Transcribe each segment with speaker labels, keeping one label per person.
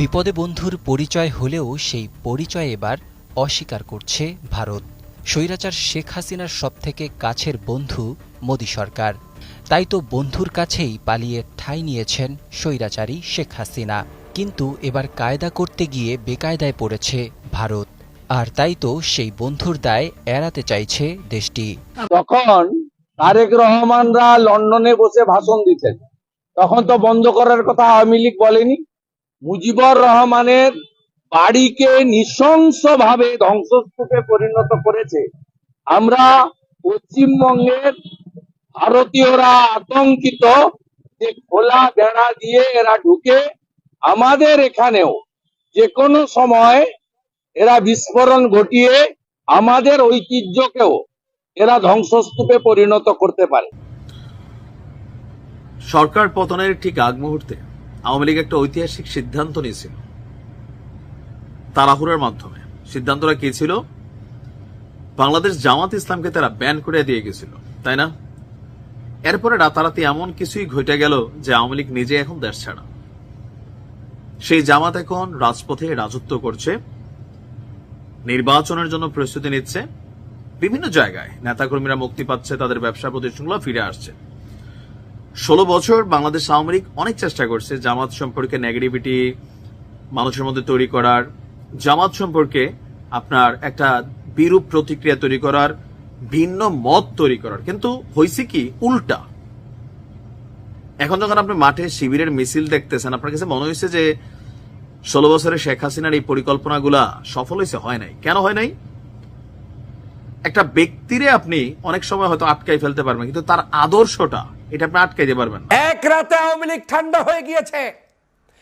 Speaker 1: বিপদে বন্ধুর পরিচয় হলেও সেই পরিচয় এবার অস্বীকার করছে ভারত। স্বৈরাচার শেখ হাসিনার সবথেকে কাছের বন্ধু মোদী সরকার। তাই তো বন্ধুর কাছেই পালিয়ে ঠাঁই নিয়েছেন স্বৈরাচারী শেখ হাসিনা। কিন্তু এবার কায়দা করতে গিয়ে বেকায়দায় পড়েছে ভারত। আর তাই তো সেই বন্ধুর দায় এড়াতে চাইছে দেশটি।
Speaker 2: তখন তারেক রহমানরা লন্ডনে বসে ভাষণ দিতেন, তখন তো বন্ধ করার কথা আওয়ামী লীগ বলেনি। মুজিবুর রহমানের বাড়িকে নৃশংসভাবে ধ্বংসস্তূপে পরিণত করেছে। আমরা পশ্চিমবঙ্গের ভারতীয়রা আতঙ্কিত যে খোলা বেড়া দিয়ে এরা ঢুকে আমাদের এখানেও যে কোনো সময় এরা বিস্ফোরণ ঘটিয়ে আমাদের ঐতিহ্যকেও এরা ধ্বংসস্তূপে পরিণত করতে পারে।
Speaker 3: সরকার পতনের ঠিক আগ মুহূর্তে আওয়ামী লীগ একটা ঐতিহাসিক সিদ্ধান্ত নিয়েছিল, তাড়াহুড়ার মাধ্যমে। সিদ্ধান্তটা কি ছিল? বাংলাদেশ জামাত ইসলামকে তারা ব্যান করে দিয়ে গেছিল, তাই না? এরপরে রাতারাতি এমন কিছুই ঘটে গেল যে আওয়ামী লীগ নিজে এখন দেশ ছাড়া। সেই জামাত এখন রাজপথে রাজত্ব করছে, নির্বাচনের জন্য প্রস্তুতি নিচ্ছে, বিভিন্ন জায়গায় নেতাকর্মীরা মুক্তি পাচ্ছে, তাদের ব্যবসা প্রতিষ্ঠানগুলো ফিরে আসছে। ষোলো বছর বাংলাদেশ আওয়ামী লীগ অনেক চেষ্টা করছে জামাত সম্পর্কে নেগেটিভিটি মানুষের মধ্যে তৈরি করার। জামাত সম্পর্কে আপনার একটা বিরূপ প্রতিক্রিয়া তৈরি করার, ভিন্ন মত তৈরি করার। কিন্তু হয়েছে কি উল্টা। এখন যখন আপনি মাঠে শিবিরের মিছিল দেখতেছেন, আপনার কাছে মনে হয়েছে যে ষোলো বছরে শেখ হাসিনার এই পরিকল্পনাগুলা সফল হয়েছে হয় নাই? কেন হয় নাই? একটা ব্যক্তিরে আপনি অনেক সময় হয়তো আটকাই ফেলতে পারবেন, কিন্তু তার আদর্শটা এটা আপনি আটকাইতে পারবেন
Speaker 4: এক রাতে আওয়ামী লীগ ঠান্ডা হয়ে গিয়েছে।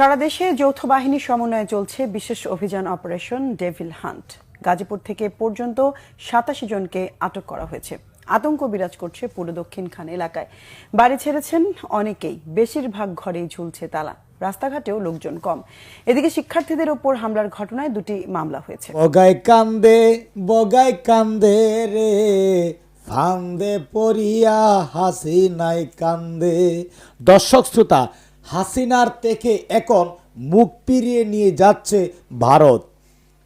Speaker 5: সারা দেশে যৌথ বাহিনী সমন্বয়ে চলছে বিশেষ অভিযান অপারেশন ডেভিল হান্ট। গাজীপুর থেকে পর্যন্ত সাতাশি জনকে আটক করা হয়েছে। আতঙ্ক বিরাজ করছে পুরো দক্ষিণ খান এলাকায়। বাড়ি ছেড়েছেন অনেকেই। বেশিরভাগ ঘরেই ঝুলছে তালা। রাস্তাঘাটেও লোকজন কম। এদিকে শিক্ষার্থীদের ওপর হামলার ঘটনায় দুটি মামলা হয়েছে।
Speaker 6: বগাই কান্দে বগাই কান্দে রে। ফান্দে পড়িয়া হাসি নাই কান্দে। দর্শক শ্রোতা হাসিনার থেকে এখন মুখ ফিরিয়ে নিয়ে যাচ্ছে ভারত।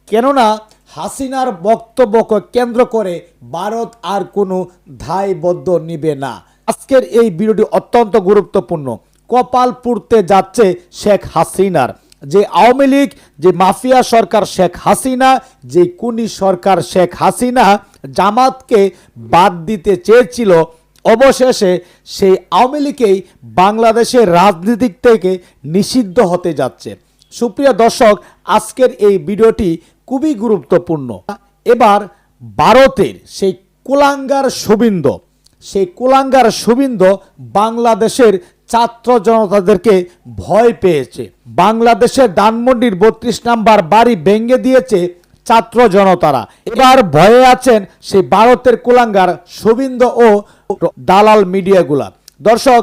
Speaker 6: কেননা হাসিনার বক্তব্যকে কেন্দ্র করে ভারত আর কোনো ধায়বদ্ধ নিবে না। আজকের এই ভিডিওটি অত্যন্ত গুরুত্বপূর্ণ। কপাল পুড়তে যাচ্ছে শেখ হাসিনার। যে আওয়ামী লীগ, যে মাফিয়া সরকার শেখ হাসিনা, যে কুনি সরকার শেখ হাসিনা জামাতকে বাদ দিতে চেয়েছিল অবশেষে সেই আওয়ামী লীগেই বাংলাদেশের রাজনীতিক থেকে নিষিদ্ধ হতে যাচ্ছে। সুপ্রিয় দর্শক, আজকের এই ভিডিওটি খুবই গুরুত্বপূর্ণ। এবার ভারতের সেই কুলাঙ্গার সুবিন্দ সেই কুলাঙ্গার সুবিন্দ বাংলাদেশের ছাত্র জনতাদেরকে ভয় পেয়েছে। বাংলাদেশের ধানমন্ডির বত্রিশ নাম্বার বাড়ি ভেঙে দিয়েছে ছাত্র জনতারা। এবার ভয়ে আছেন সেই ভারতের কুলাঙ্গার সুবিন্দ ও দালাল মিডিয়াগুলা। দর্শক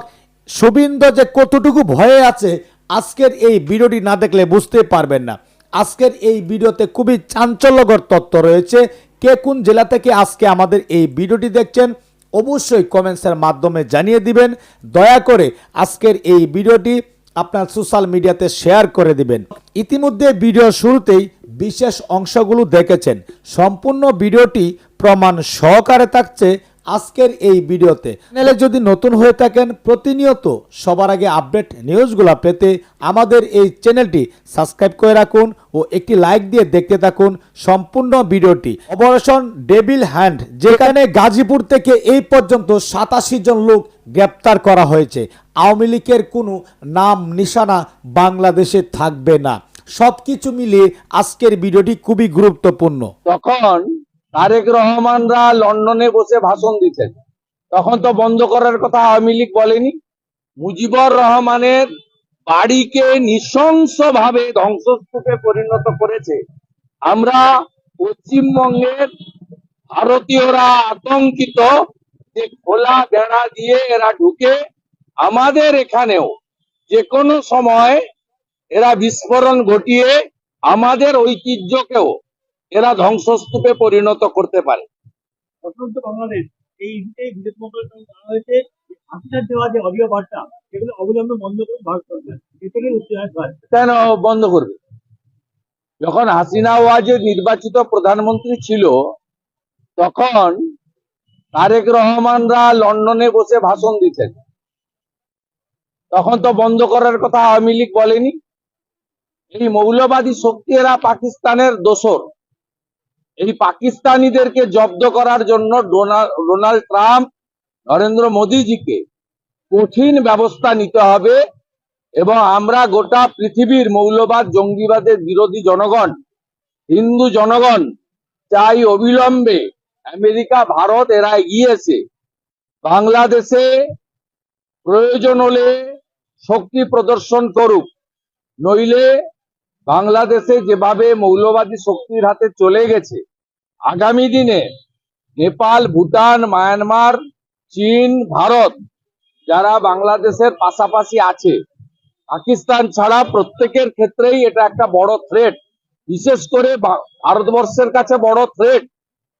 Speaker 6: সুবিন্দ যে কতটুকু ভয়ে আছে, আজকের এই ভিডিওটি না দেখলে বুঝতে পারবেন না। আজকের এই ভিডিওতে খুবই চাঞ্চল্যকর তত্ত্ব রয়েছে। কে কোন জেলা থেকে আজকে আমাদের এই ভিডিওটি দেখছেন, অবশ্যই কমেন্টসের মাধ্যমে জানিয়ে দিবেন। দয়া করে আজকের এই ভিডিওটি আপনার সোশ্যাল মিডিয়াতে শেয়ার করে দিবেন। ইতিমধ্যে ভিডিও শুরুতেই বিশেষ অংশগুলো দেখেছেন। সম্পূর্ণ ভিডিওটি প্রমাণ সহকারে থাকছে আজকের এই ভিডিওতে। চ্যানেলে যদি নতুন হয়ে থাকেন, প্রতিনিয়ত সবার আগে আপডেট নিউজগুলো পেতে আমাদের এই চ্যানেলটি সাবস্ক্রাইব করে রাখুন ও একটি লাইক দিয়ে দেখতে থাকুন সম্পূর্ণ ভিডিওটি। অপারেশন ডেবিল হ্যান্ড যেখানে গাজীপুর থেকে এই পর্যন্ত সাতাশি জন লোক গ্রেপ্তার করা হয়েছে। আওয়ামী লীগের কোনো নাম নিশানা বাংলাদেশে থাকবে না। সবকিছু মিলে আজকের ভিডিওটি খুবই গুরুত্বপূর্ণ।
Speaker 2: তখন তারেক রহমানরা লন্ডনে বসে ভাষণ দিতেন। তখন তো বন্ধ করার কথা আওয়ামী লীগ বলেনি। মুজিবুর রহমানের বাড়িকে নৃশংসভাবে ধ্বংসস্তূপে পরিণত করেছে। আমরা পশ্চিমবঙ্গের ভারতীয়রা আতঙ্কিত যে খোলা বেড়া দিয়ে এরা ঢুকে আমাদের এখানেও যে কোনো সময় এরা বিস্ফোরণ ঘটিয়ে আমাদের ঐতিহ্যকেও এরা ধ্বংসস্তূপে পরিণত করতে পারে।
Speaker 7: বাংলাদেশ এই অডিও বার্তা সেগুলো অবিলম্বে বন্ধ ভারত সরকার
Speaker 2: কেন বন্ধ করবে? যখন হাসিনা ওয়াজের নির্বাচিত প্রধানমন্ত্রী ছিল তখন তারেক রহমানরা লন্ডনে বসে ভাষণ দিতেন। তখন তো বন্ধ করার কথা আওয়ামী লীগ বলেনি। এই মৌলবাদী শক্তি এরা পাকিস্তানের দোসর এই পাকিস্তানিদেরকে জব্দ করার জন্য ডোনাল্ড ট্রাম্প, নরেন্দ্র মোদীজিকে কঠিন ব্যবস্থা নিতে হবে এবং আমরা গোটা পৃথিবীর মৌলবাদ জঙ্গিবাদের বিরোধী জনগণ, হিন্দু জনগণ চাই অবিলম্বে আমেরিকা, ভারত এরা এগিয়েছে। বাংলাদেশে প্রয়োজন হলে শক্তি প্রদর্শন করুক, নইলে বাংলাদেশে যেভাবে মৌলবাদী শক্তির হাতে চলে গেছে, আগামী দিনে নেপাল, ভুটান, মায়ানমার, চীন, ভারত যারা বাংলাদেশের পাশাপাশি আছে, পাকিস্তান ছাড়া প্রত্যেকের ক্ষেত্রেই এটা একটা বড় থ্রেট বিশেষ করে ভারতবর্ষের কাছে বড় থ্রেট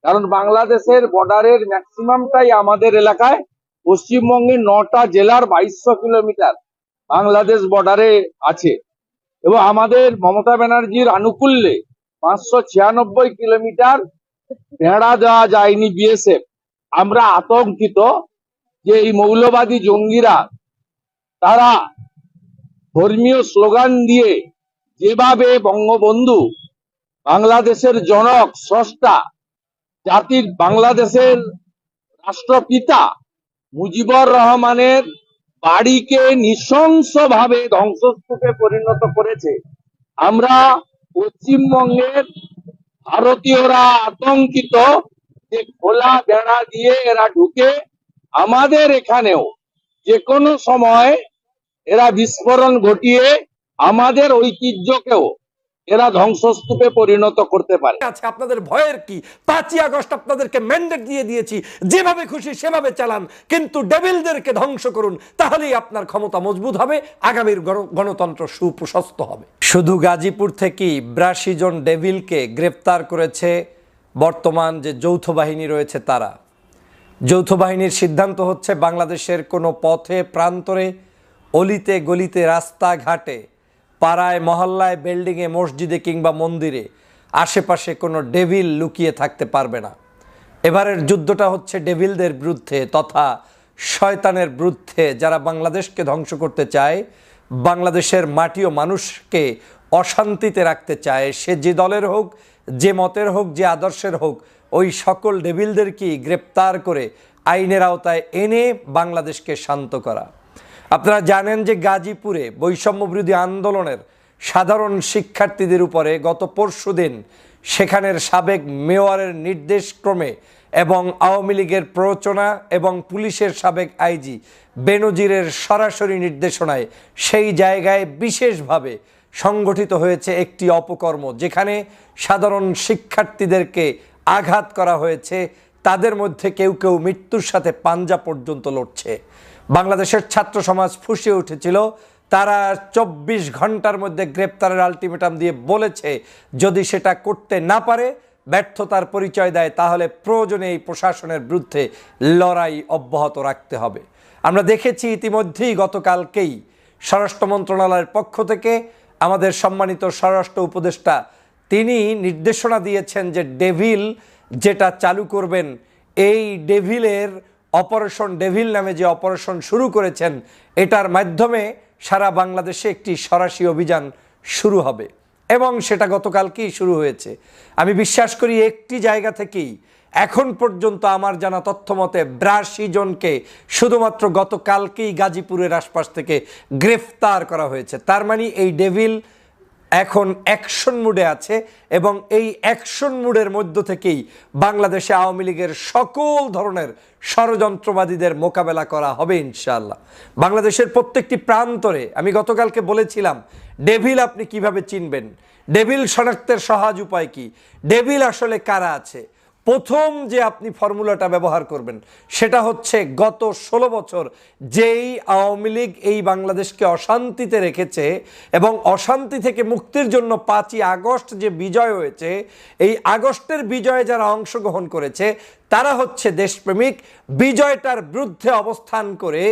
Speaker 2: কারণ বাংলাদেশের বর্ডারের ম্যাক্সিমামটাই আমাদের এলাকায় পশ্চিমবঙ্গের নটা জেলার বাইশশো কিলোমিটার বাংলাদেশ বর্ডারে আছে। এবং আমাদের মমতা ব্যানার্জির আনুকূল্যে পাঁচশো ছিয়ানব্বই কিলোমিটার ভেড়া দেওয়া যায়নি বিএসএফ আমরা আতঙ্কিত যে এই মৌলবাদী জঙ্গিরা, তারা ধর্মীয় স্লোগান দিয়ে যেভাবে বঙ্গবন্ধু বাংলাদেশের জনক, স্রষ্টা, জাতির বাংলাদেশের রাষ্ট্রপিতা মুজিবুর রহমানের বাড়িকে নৃশংসভাবে ধ্বংসস্তূপে পরিণত করেছে। আমরা পশ্চিমবঙ্গের ভারতীয়রা আতঙ্কিত যে খোলা বেড়া দিয়ে এরা ঢুকে আমাদের এখানেও যে কোনো সময় এরা বিস্ফোরণ ঘটিয়ে আমাদের ঐতিহ্যকেও এরা ধ্বংসস্তূপে পরিণত করতে পারে।
Speaker 4: আছে আপনাদের ভয়ের কি? পাঁচই আগস্ট আপনাদেরকে ম্যান্ডেট দিয়ে দিয়েছি যেভাবে খুশি সেভাবে চালান কিন্তু ডেভিলদেরকে ধ্বংস করুন তাহলেই আপনার ক্ষমতা মজবুত হবে আগামীর গণ- গণতন্ত্র সুপ্রশস্ত হবে। শুধু গাজীপুর থেকেই বিরাশি জন ডেভিলকে গ্রেপ্তার করেছে বর্তমান যে যৌথ বাহিনী রয়েছে তারা। যৌথ বাহিনীর সিদ্ধান্ত হচ্ছে বাংলাদেশের কোনো পথে প্রান্তরে অলিতে গলিতে রাস্তাঘাটে পাড়ায়, মহল্লায়, বিল্ডিংয়ে, মসজিদে কিংবা মন্দিরে আশেপাশে কোনো ডেভিল লুকিয়ে থাকতে পারবে না। এবারের যুদ্ধটা হচ্ছে ডেভিলদের বিরুদ্ধে তথা শয়তানের বিরুদ্ধে যারা বাংলাদেশকে ধ্বংস করতে চায়, বাংলাদেশের মাটি ও মানুষকে অশান্তিতে রাখতে চায়। সে যে দলের হোক, যে মতের হোক, যে আদর্শের হোক, ওই সকল ডেভিলদেরকেই গ্রেপ্তার করে আইনের আওতায় এনে বাংলাদেশকে শান্ত করা? আপনারা জানেন যে গাজীপুরে বৈষম্য বিরোধী আন্দোলনের সাধারণ শিক্ষার্থীদের উপরে গত পরশুদিন সেখানের সাবেক মেয়রের নির্দেশক্রমে এবং আওয়ামী লীগের প্ররোচনা এবং পুলিশের সাবেক আইজি বেনজিরের সরাসরি নির্দেশনায় সেই জায়গায় বিশেষভাবে সংগঠিত হয়েছে একটি অপকর্ম, যেখানে সাধারণ শিক্ষার্থীদেরকে আঘাত করা হয়েছে। তাদের মধ্যে কেউ কেউ মৃত্যুর সাথে পাঞ্জা পর্যন্ত লড়ছে। বাংলাদেশের ছাত্র সমাজ ফুসে উঠেছিল। তারা চব্বিশ ঘণ্টার মধ্যে গ্রেপ্তারের আলটিমেটাম দিয়ে বলেছে, যদি সেটা করতে না পারে, ব্যর্থতার পরিচয় দেয়, তাহলে প্রয়োজনে এই প্রশাসনের বিরুদ্ধে লড়াই অব্যাহত রাখতে হবে। আমরা দেখেছি ইতিমধ্যেই গতকালকেই স্বরাষ্ট্র মন্ত্রণালয়ের পক্ষ থেকে আমাদের সম্মানিত স্বরাষ্ট্র উপদেষ্টা, তিনি নির্দেশনা দিয়েছেন যে ডেভিল যেটা চালু করবেন, এই ডেভিলের অপারেশন ডেভিল নামে যে অপারেশন শুরু করেছেন, এটার মাধ্যমে সারা বাংলাদেশে একটি সরাসরি অভিযান শুরু হবে। এবং সেটা গতকালকেই শুরু হয়েছে। আমি বিশ্বাস করি একটি জায়গা থেকেই এখন পর্যন্ত আমার জানা তথ্য মতে বিরাশি জনকে শুধুমাত্র গতকালকেই গাজীপুরের আশপাশ থেকে গ্রেফতার করা হয়েছে। তার মানে এই ডেভিল এখন অ্যাকশন মুডে আছে এবং এই অ্যাকশন মুডের মধ্য থেকেই বাংলাদেশে আওয়ামী লীগের সকল ধরনের ষড়যন্ত্রবাদীদের মোকাবেলা করা হবে ইনশাল্লাহ বাংলাদেশের প্রত্যেকটি প্রান্তরে, আমি গতকালকে বলেছিলাম ডেভিল আপনি কীভাবে চিনবেন? ডেভিল শনাক্তের সহজ উপায় কি? ডেভিল আসলে কারা আছে? প্রথম যে আপনি ফর্মুলাটা ব্যবহার করবেন, সেটা হচ্ছে গত ষোলো বছর যেই আওয়ামী লীগ এই বাংলাদেশকে অশান্তিতে রেখেছে এবং অশান্তি থেকে মুক্তির জন্য পাঁচই আগস্ট যে বিজয় হয়েছে, এই আগস্টের বিজয়ে যারা অংশগ্রহণ করেছে, তারা হচ্ছে দেশপ্রেমিক। বিজয়টার বিরুদ্ধে অবস্থান করে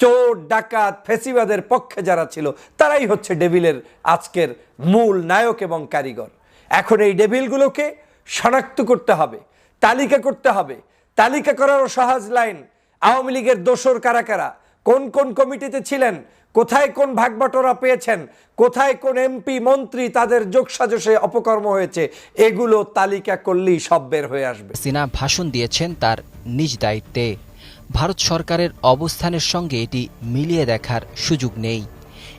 Speaker 4: চোর, ডাকাত, ফেসিবাদের পক্ষে যারা ছিল, তারাই হচ্ছে ডেভিলের আজকের মূল নায়ক এবং কারিগর। এখন এই ডেভিলগুলোকে শনাক্ত করতে হবে। তালিকা করতে হবে। তালিকা করারও সহজ লাইন, আওয়ামী লীগের দোসর কারা কারা? কোন কোন কমিটিতে ছিলেন? কোথায় কোন ভাগবটরা পেয়েছেন? কোথায় কোন এমপি, মন্ত্রী তাদের যোগসাজশে অপকর্ম হয়েছে? এগুলো তালিকা করলেই সব বের হয়ে আসবে।
Speaker 1: হাসিনা ভাষণ দিয়েছেন তার নিজ দায়িত্বে। ভারত সরকারের অবস্থানের সঙ্গে এটি মিলিয়ে দেখার সুযোগ নেই।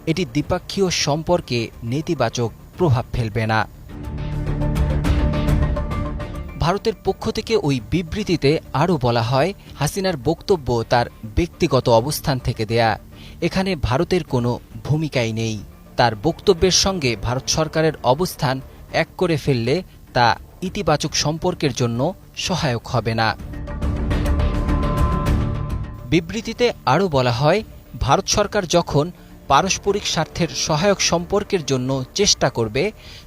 Speaker 1: এটি দ্বিপাক্ষীয় সম্পর্কে নেতিবাচক প্রভাব ফেলবে না। ভারতের পক্ষ থেকে ওই বিবৃতিতে আরও বলা হয়, হাসিনার বক্তব্য তার ব্যক্তিগত অবস্থান থেকে দেয়া। এখানে ভারতের কোনো ভূমিকাই নেই। তার বক্তব্যের সঙ্গে ভারত সরকারের অবস্থান এক করে ফেললে তা ইতিবাচক সম্পর্কের জন্য সহায়ক হবে না। বিবৃতিতে আরও বলা হয়, ভারত সরকার যখন পারস্পরিক স্বার্থের সহায়ক সম্পর্কের জন্য চেষ্টা করবে,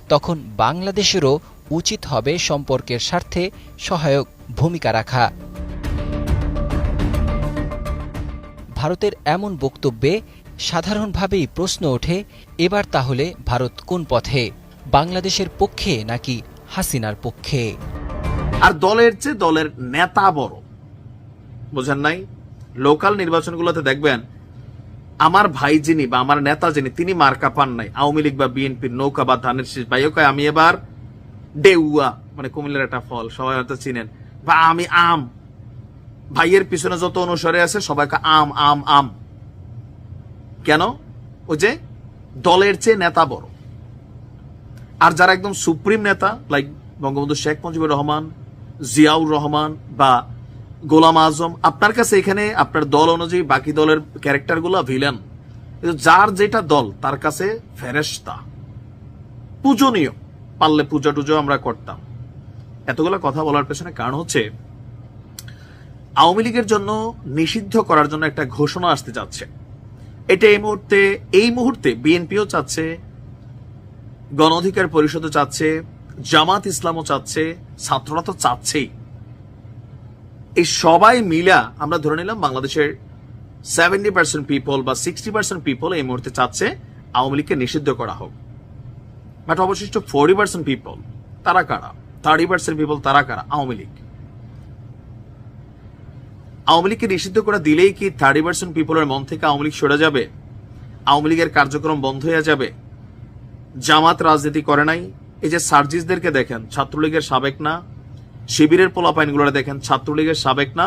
Speaker 1: তখন বাংলাদেশেরও উচিত হবে সম্পর্কের স্বার্থে সহায়ক ভূমিকা রাখা। ভারতের এমন বক্তব্যে সাধারণভাবেই প্রশ্ন ওঠে, এবার তাহলে ভারত কোন পথে? বাংলাদেশের পক্ষে নাকি হাসিনার পক্ষে?
Speaker 3: আর দলের চেয়ে দলের নেতা বড়। বুঝেন নাই? লোকাল নির্বাচনগুলোতে দেখবেন, আমার ভাই যিনি বা আমার নেতা যিনি, তিনি মার্কা পান নাই। আওয়ামী লীগ বা বিএনপির নৌকা বা ধানের শীষ। ভাইও আমি এবার ডেউয়া মানে কুমিল্লার একটা ফল, সবাই হয়তো চিনেন। বা আমি আম। ভাইয়ের পিছনে যত অনুসারে আছে, সবাইকে আম আম আম। কেন? ওই যে দলের চেয়ে নেতা বড়। আর যারা একদম সুপ্রিম নেতা লাইক বঙ্গবন্ধু শেখ মুজিবুর রহমান, জিয়াউর রহমান বা গোলাম আজম, আপনার কাছে এখানে আপনার দল অনুযায়ী বাকি দলের ক্যারেক্টারগুলো ভিলেন যার যেটা দল, তার কাছে ফেরেস্তা পূজনীয়। পারলে পূজা টুজো আমরা করতাম। এতগুলো কথা বলার পেছনে কারণ হচ্ছে, আওয়ামী লীগের জন্য নিষিদ্ধ করার জন্য একটা ঘোষণা আসতে যাচ্ছে। এটা এই মুহূর্তে এই মুহূর্তে বিএনপিও চাচ্ছে, গণ অধিকার পরিষদও চাচ্ছে, জামাত ইসলামও চাচ্ছে, ছাত্ররা তো চাচ্ছেই। এই সবাই মিলা আমরা ধরে নিলাম বাংলাদেশের সেভেন্টি পার্সেন্ট পিপল বা সিক্সটি পার্সেন্ট পিপল এই মুহূর্তে চাচ্ছে আওয়ামী লীগকে নিষিদ্ধ করা হোক। বাট অবশিষ্ট ফোর্টি পার্সেন্ট পিপল তারা কারা? থার্টি পার্সেন্ট পিপল তারা কারা? আওয়ামী লীগ। আওয়ামী লীগকে নিষিদ্ধ করে দিলেই কি থার্টি পার্সেন্ট পিপলের মন থেকে আওয়ামী লীগ সরে যাবে? আওয়ামী লীগের কার্যক্রম বন্ধ হয়ে যাবে? জামাত রাজনীতি করে নাই? এই যে সার্জিসদেরকে দেখেন, ছাত্রলীগের সাবেক না, শিবিরের পোলাপাইনগুলো দেখেন, ছাত্রলীগের সাবেক না